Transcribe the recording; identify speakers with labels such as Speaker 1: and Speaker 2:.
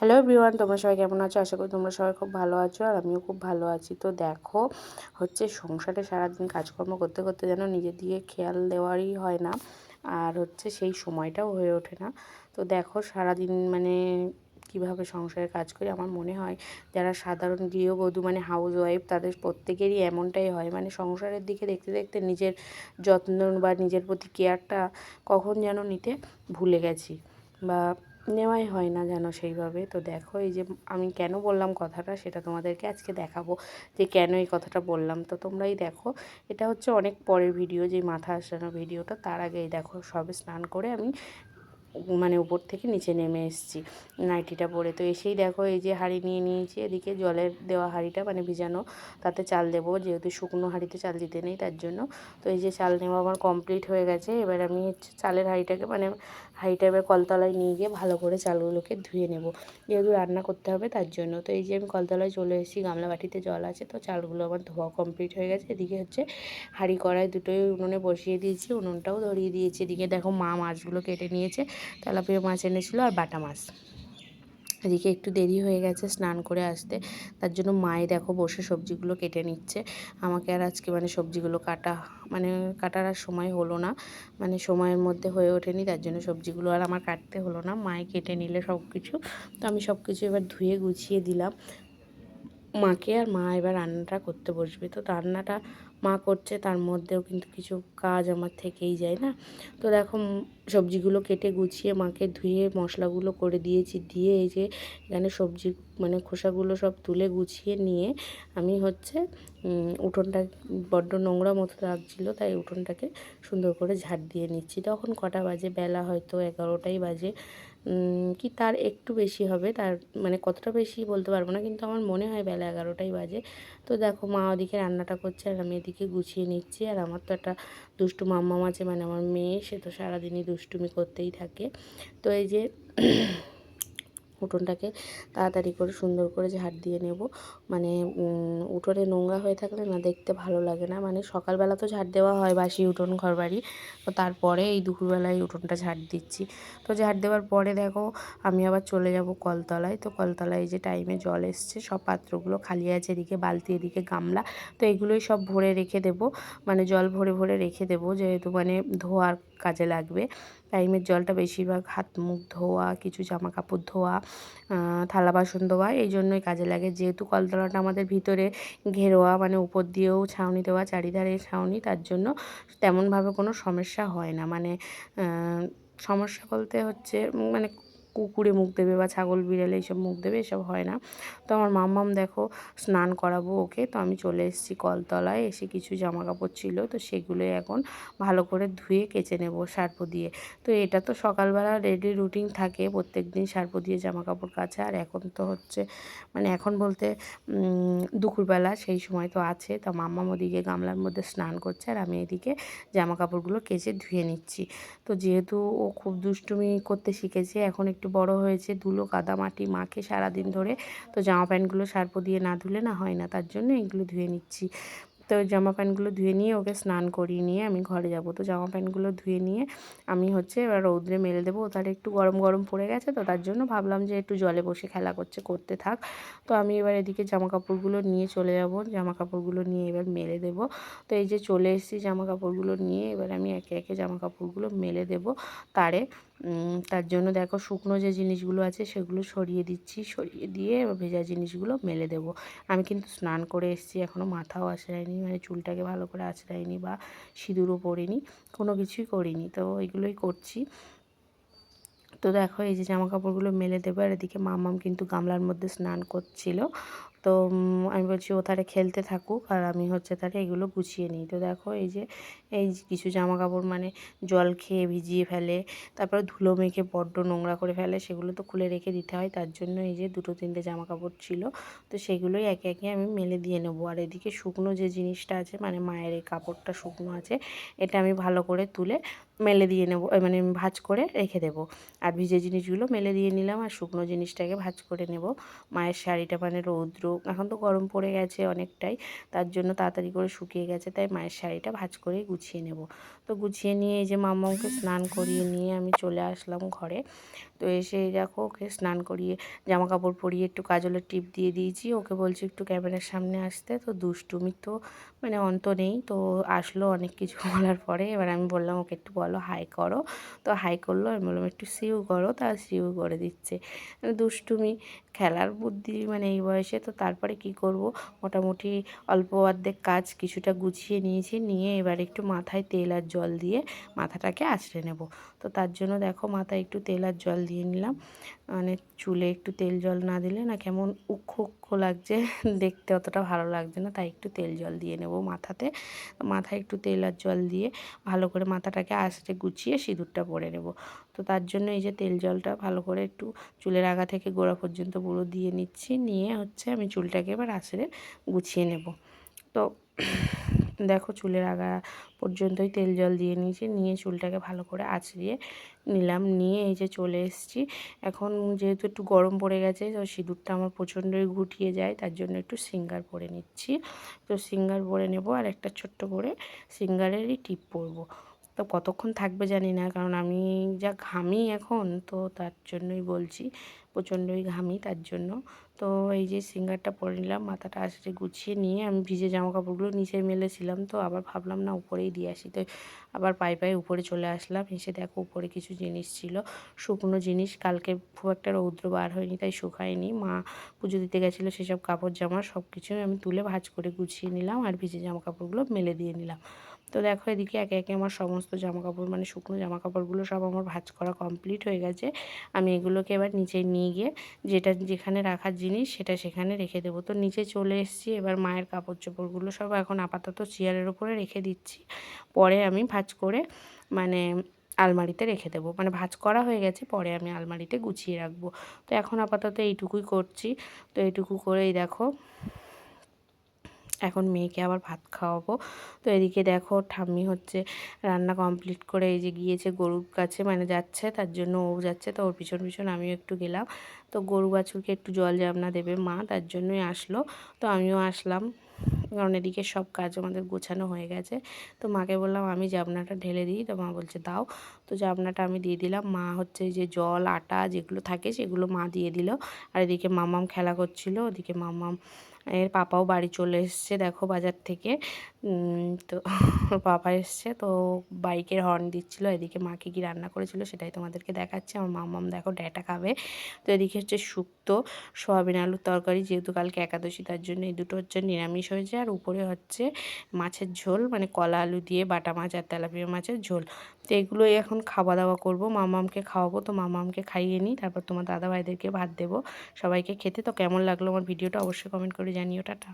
Speaker 1: Hello everyone তোমরা সবাই কেমন আছো? আশা করি তোমরা সবাই খুব ভালো আছো আর আমিও খুব ভালো আছি। তো দেখো, হচ্ছে সংসারে সারাদিন কাজকর্ম করতে করতে যেন নিজের দিকে খেয়াল দেওয়ারই হয় না আর হচ্ছে সেই সময়টাও হয়ে ওঠে না। তো দেখো, সারাদিন মানে কীভাবে সংসারে কাজ করি? আমার মনে হয় যারা সাধারণ গৃহবধূ মানে হাউস ওয়াইফ তাদের প্রত্যেকেরই এমনটাই হয়। মানে সংসারের দিকে দেখতে দেখতে নিজের যত্ন বা নিজের প্রতি কেয়ারটা কখন যেন নিতে ভুলে গেছি বা নেওয়াই হয় না যেন সেইভাবে। তো দেখো এই যে আমি কেন বললাম কথাটা সেটা তোমাদেরকে আজকে দেখাবো যে কেন এই কথাটা বললাম। তো তোমরাই দেখো, এটা হচ্ছে অনেক পরের ভিডিও যে মাথা আসানো ভিডিওটা, তার আগেই দেখো সবে স্নান করে আমি মানে উপর থেকে নিচে নেমে এসেছি নাইটিটা পরে। তো এসেই দেখো এই যে হাঁড়ি নিয়ে নিয়েছি, এদিকে জলের দেওয়া হাঁড়িটা মানে ভিজানো, তাতে চাল দেবো, যেহেতু শুকনো হাঁড়িতে চাল দিতে নেই তার জন্য। তো এই যে চাল নেওয়া আমার কমপ্লিট হয়ে গেছে, এবার আমি চালের হাঁড়িটাকে মানে হাঁড়িটা এবার কলতলায় নিয়ে গিয়ে ভালো করে চালগুলোকে ধুয়ে নেব। যেহেতু রান্না করতে হবে তার জন্য। তো এই যে আমি কলতলায় চলে এসেছি গামলা বাটিতে জল আছে, তো চালগুলো আমার ধোয়া কমপ্লিট হয়ে গেছে। এদিকে হচ্ছে হাঁড়ি কড়াই দুটোই উনুনে বসিয়ে দিয়েছি, উনুনটাও ধরিয়ে দিয়েছি। এদিকে দেখো মা মাছগুলো কেটে নিয়েছে, তেলাপিয়া মাছ এনেছিলো আর বাটা মাছ। এদিকে একটু দেরি হয়ে গেছে স্নান করে আসতে। তার জন্য মায়ে দেখো বসে সবজিগুলো কেটে নিচ্ছে। আমাকে আর আজকে মানে সবজিগুলো কাটা মানে কাটার আর সময় হলো না। মানে সময়ের মধ্যে হয়ে ওঠেনি, তার জন্য সবজিগুলো আর আমার কাটতে হলো না। মায়ে কেটে নিলে সব কিছু তো আমি সব কিছু এবার ধুয়ে গুছিয়ে দিলাম। মাকে আর মা এবার রান্নাটা করতে বসবে। তো রান্নাটা মা করছে, তার মধ্যেও কিন্তু কিছু কাজ আমার থেকেই যায়, না? তো দেখো সবজিগুলো কেটে গুছিয়ে মাকে ধুয়ে মশলাগুলো করে দিয়েছি, দিয়ে এই যে এখানে সবজি মানে খোসাগুলো সব তুলে গুছিয়ে নিয়ে আমি হচ্ছে উঠোনটা বড্ড নোংরা মতো লাগছিল, তাই উঠোনটাকে সুন্দর করে ঝাড় দিয়ে নিচ্ছি। তখন কটা বাজে? বেলা হয়তো এগারোটাই বাজে। কি তার একটু বেশি হবে? তার মানে কতটা বেশি বলতে পারব না, কিন্তু আমার মনে হয় বেলা এগারোটাই বাজে। তো দেখো, মা ওদিকে রান্নাটা করছে আর আমি এদিকে গুছিয়ে নিচ্ছি। আর আমার তো একটা দুষ্টু মাম্মাম আছে মানে আমার মেয়ে, সে তো সারাদিনই দুষ্টুমি করতেই থাকে। তো এই যে উঠোনটাকে তাড়াতাড়ি করে সুন্দর করে ঝাড় দিয়ে নেব। মানে উঠোনে নোংরা হয়ে থাকলে না দেখতে ভালো লাগে না। মানে সকালবেলা তো ঝাড় দেওয়া হয় বাসি উঠোন ঘর বাড়ি। তো তারপরে এই দুপুরবেলায় উঠোনটা ঝাড় দিচ্ছি। তো ঝাড় দেওয়ার পরে দেখো, আমি আবার চলে যাব কলতলায়। তো কলতলায় যে টাইমে জল এসছে, সব পাত্রগুলো খালি আছে এদিকে, বালতি এদিকে, গামলা। তো এগুলোই সব ভরে রেখে দেব। মানে জল ভরে ভরে রেখে দেবো যেহেতু মানে ধোয়ার কাজে লাগবে। টাইমের জলটা বেশিরভাগ হাত মুখ ধোয়া, কিছু জামা কাপড় ধোয়া থালা বাসন ধোয়া, এই জন্যই কাজে লাগে। যেহেতু কলতলাটা আমাদের ভিতরে ঘেরোয়া মানে উপর দিয়েও ছাউনি দেওয়া, চারিধারে ছাউনি, তার জন্য তেমনভাবে কোনো সমস্যা হয় না। মানে সমস্যা বলতে হচ্ছে মানে কুকুরে মুখ দেবে বা ছাগল, বিড়ালে এইসব মুখ দেবে, এসব হয় না। তো আমার মাম্মাম দেখো, স্নান করাবো ওকে। তো আমি চলে এসেছি কলতলায়, এসে কিছু জামা কাপড় ছিল, তো সেগুলো এখন ভালো করে ধুয়ে কেচে নেব সার্পো দিয়ে। তো এটা তো সকালবেলা রেডি রুটিন থাকে প্রত্যেক দিন সার্পো দিয়ে জামা কাপড় কাছে আর এখন তো হচ্ছে মানে এখন বলতে দুপুরবেলা সেই সময় তো আছে। তা মাম্মাম ওদিকে গামলার মধ্যে স্নান করছে, আর আমি এদিকে জামা কাপড়গুলো কেচে ধুয়ে নিচ্ছি। তো যেহেতু ও খুব দুষ্টুমি করতে শিখেছে, এখন একটু বড় হয়েছে, ধুলো কাদামাটি মাখে সারাদিন ধরে। তো জামা প্যান্টগুলো সার্প দিয়ে না ধুলে না হয় না, তার জন্য এগুলো ধুয়ে নিচ্ছি। তো জামা প্যান্টগুলো ধুয়ে নিয়ে ওকে স্নান করিয়ে নিয়ে আমি ঘরে যাব। তো জামা প্যান্টগুলো ধুয়ে নিয়ে আমি হচ্ছে এবার রৌদ্রে মেলে দেবো। তার একটু গরম গরম পড়ে গেছে তো তার জন্য ভাবলাম যে একটু জলে বসে খেলা করছে, করতে থাক। তো আমি এবার এদিকে জামা কাপড়গুলো নিয়ে চলে যাব। জামা কাপড়গুলো নিয়ে এবার মেলে দেব। তো এই যে চলে এসেছি জামা কাপড়গুলো নিয়ে, এবার আমি একে একে জামা কাপড়গুলো মেলে দেব তারে। তার জন্য দেখো শুকনো যে জিনিসগুলো আছে সেগুলো সরিয়ে দিচ্ছি, সরিয়ে দিয়ে ভেজা জিনিসগুলো মেলে দেব। আমি কিন্তু স্নান করে এসেছি এখনও মাথাও আঁচড়াইনি মানে চুলটাকে ভালো করে আঁচড়াইনি বা সিঁদুরও পরিনি, কোনো কিছুই করিনি, তো এগুলোই করছি। তো দেখো এই যে জামা কাপড়গুলো মেলে দেবো, আর এদিকে মামাম কিন্তু গামলার মধ্যে স্নান করছিল। তো আমি বলছি ও তারে খেলতে থাকুক আর আমি হচ্ছে তারে এগুলো গুছিয়ে নিই। তো দেখো এই যে, এই কিছু জামা কাপড় মানে জল খেয়ে ভিজিয়ে ফেলে, তারপরে ধুলো মেখে বড্ড নোংরা করে ফেলে, সেগুলো তো খুলে রেখে দিতে হয়। তার জন্য এই যে দুটো তিনটে জামা কাপড় ছিল, তো সেগুলোই একে একে আমি মেলে দিয়ে নেব। আর এদিকে শুকনো যে জিনিসটা আছে মানে মায়ের এই কাপড়টা শুকনো আছে, এটা আমি ভালো করে তুলে মেলে দিয়ে নেব মানে ভাজ করে রেখে দেবো। আর ভিজে জিনিসগুলো মেলে দিয়ে নিলাম আর শুকনো জিনিসটাকে ভাজ করে নেব। মায়ের শাড়িটা মানে রৌদ্র, এখন তো গরম পড়ে গেছে অনেকটাই, তার জন্য তাড়াতাড়ি করে শুকিয়ে গেছে, তাই মায়ের শাড়িটা ভাজ করে গুছিয়ে নেব। তো গুছিয়ে নিয়ে এই যে মামাকে স্নান করিয়ে নিয়ে আমি চলে আসলাম ঘরে। তো এসে দেখো ওকে স্নান করিয়ে জামা কাপড় পরিয়ে একটু কাজলের টিপ দিয়ে দিয়েছি, ওকে বলছি একটু ক্যামেরার সামনে আসতে, তো দুষ্টুমি তো মানে অন্ত নেই, তো আসলো অনেক কিছু বলার পরে, এবার আমি বললাম ওকে একটু বলো হাই করো। তো হাই করল, আমি বললাম, একটু সিউ করো। তা সিউ করে দিচ্ছে। দুষ্টুমি, খেলার বুদ্ধি মানে এই বয়সে, তো তারপরে কি করব? মোটামুটি অল্প অর্ধেক কাজ কিছুটা গুছিয়ে নিয়েছি, নিয়ে এবার একটু মাথায় তেল আর জল দিয়ে মাথাটাকে আছড়ে নেব। তো তার জন্য দেখো, মাথায় একটু তেল আর জল দিয়ে নিলাম। মানে চুলে একটু তেল জল না দিলে না কেমন উক্ষ লাগছে। দেখতে অতটা ভালো লাগছে না, তাই একটু তেল জল দিয়ে নেব মাথাতে। মাথায় একটু তেল আর জল দিয়ে ভালো করে মাথাটাকে আস্তে গুছিয়ে সিঁদুরটা পরে নেব। তো তার জন্য এই যে তেল জলটা ভালো করে একটু চুলের আগা থেকে গোড়া পর্যন্ত পুরো দিয়ে নিচ্ছি। নিয়ে হচ্ছে আমি চুলটাকে এবার আছড়ে গুছিয়ে নেব। তো দেখো চুলের আগা পর্যন্তই তেল জল দিয়ে নিয়েছি, নিয়ে চুলটাকে ভালো করে আছড়িয়ে নিলাম, নিয়ে এই যে চলে এসেছি। এখন যেহেতু একটু গরম পড়ে গেছে, তো সিঁদুরটা আমার প্রচণ্ডই গুটিয়ে যায়, তার জন্য একটু সিঙ্গার পরে নিচ্ছি। তো সিঙ্গার পরে নেব আর একটা ছোট্ট করে সিঙ্গারেরই টিপ পরবো। তো কতক্ষণ থাকবে জানি না, কারণ আমি যা ঘামি এখন, তো তার জন্যই বলছি, প্রচণ্ডই ঘামি তার জন্য। তো এই যে সিঙ্গারটা পরে নিলাম, মাথাটা আসতে গুছিয়ে নিয়ে আমি ভিজে জামা কাপড়গুলো নিচে মেলেছিলাম, তো আবার ভাবলাম না উপরেই দিয়ে আসি। তো আবার পায়ে পায়ে উপরে চলে আসলাম, এসে দেখো উপরে কিছু জিনিস ছিল। শুকনো জিনিস, কালকে খুব একটা রৌদ্র বার হয়নি, তাই শুকায়নি। মা পুজো দিতে গেছিল, সেসব কাপড় জামা সব কিছুই আমি তুলে ভাজ করে গুছিয়ে নিলাম আর ভিজে জামা কাপড়গুলো মেলে দিয়ে নিলাম। তো দেখো এদিকে একে একে আমার সমস্ত জামা কাপড় মানে শুকনো জামা কাপড়গুলো সব আমার ভাজ করা কমপ্লিট হয়ে গেছে। আমি এগুলোকে এবার নিচে নিয়ে গিয়ে যেটা যেখানে রাখার জিনিস সেটা সেখানে রেখে দেবো। তো নিচে চলে এসেছি, এবার মায়ের কাপড় চোপড়গুলো সব এখন আপাতত চেয়ারের ওপরে রেখে দিচ্ছি। পরে আমি ভাজ করে মানে আলমারিতে রেখে দেবো। মানে ভাজ করা হয়ে গেছে, পরে আমি আলমারিতে গুছিয়ে রাখব। তো এখন আপাতত এইটুকুই করছি। তো এইটুকু করেই দেখো এখন মেয়েকে আবার ভাত খাওয়াবো। তো এদিকে দেখো ঠাম্মি হচ্ছে রান্না কমপ্লিট করে এই যে গিয়েছে গরুর কাছে মানে যাচ্ছে, তার জন্য ও যাচ্ছে, তো ওর পিছন পিছন আমিও একটু গেলাম। তো গরু বাছুরকে একটু জল জাবনা দেবে মা, তার জন্যই আসলো। তো আমিও আসলাম, কারণ এদিকে সব কাজ আমাদের গোছানো হয়ে গেছে। তো মাকে বললাম, আমি জাবনাটা ঢেলে দিই। তো মা বলছে, দাও। তো জাবনাটা আমি দিয়ে দিলাম। মা হচ্ছে যে জল, আটা যেগুলো থাকে সেগুলো মা দিয়ে দিল। আর এদিকে মামাম খেলা করছিল, ওদিকে মামাম এর পাপাও বাড়ি চলে এসছে, দেখো বাজার থেকে। তো পাপা এসছে, তো বাইকের হর্ন দিচ্ছিল, এদিকে মাকে কি রান্না করেছিল সেটাই তোমাদেরকে দেখাচ্ছে। আমার মামাম দেখো ড্যাটা খাবে। তো এদিকে হচ্ছে শুক্তো, সোয়াবিন আলুর তরকারি, যেহেতু কালকে একাদশী তার জন্য এই দুটো হচ্ছে নিরামিষ হয়েছে। আর উপরে হচ্ছে মাছের ঝোল মানে কলা আলু দিয়ে বাটা মাছ আর তেলাপিয়া মাছের ঝোল। তো এগুলোই এখন খাওয়া দাওয়া করব, মামামকে খাওয়াবো, তো মামামকে খাইয়ে নিই, তারপর তোমার দাদা ভাইদেরকে ভাত দেবো, সবাইকে খেতে। তো কেমন লাগল আমার ভিডিওটা অবশ্যই কমেন্ট করে জানিও টাটা।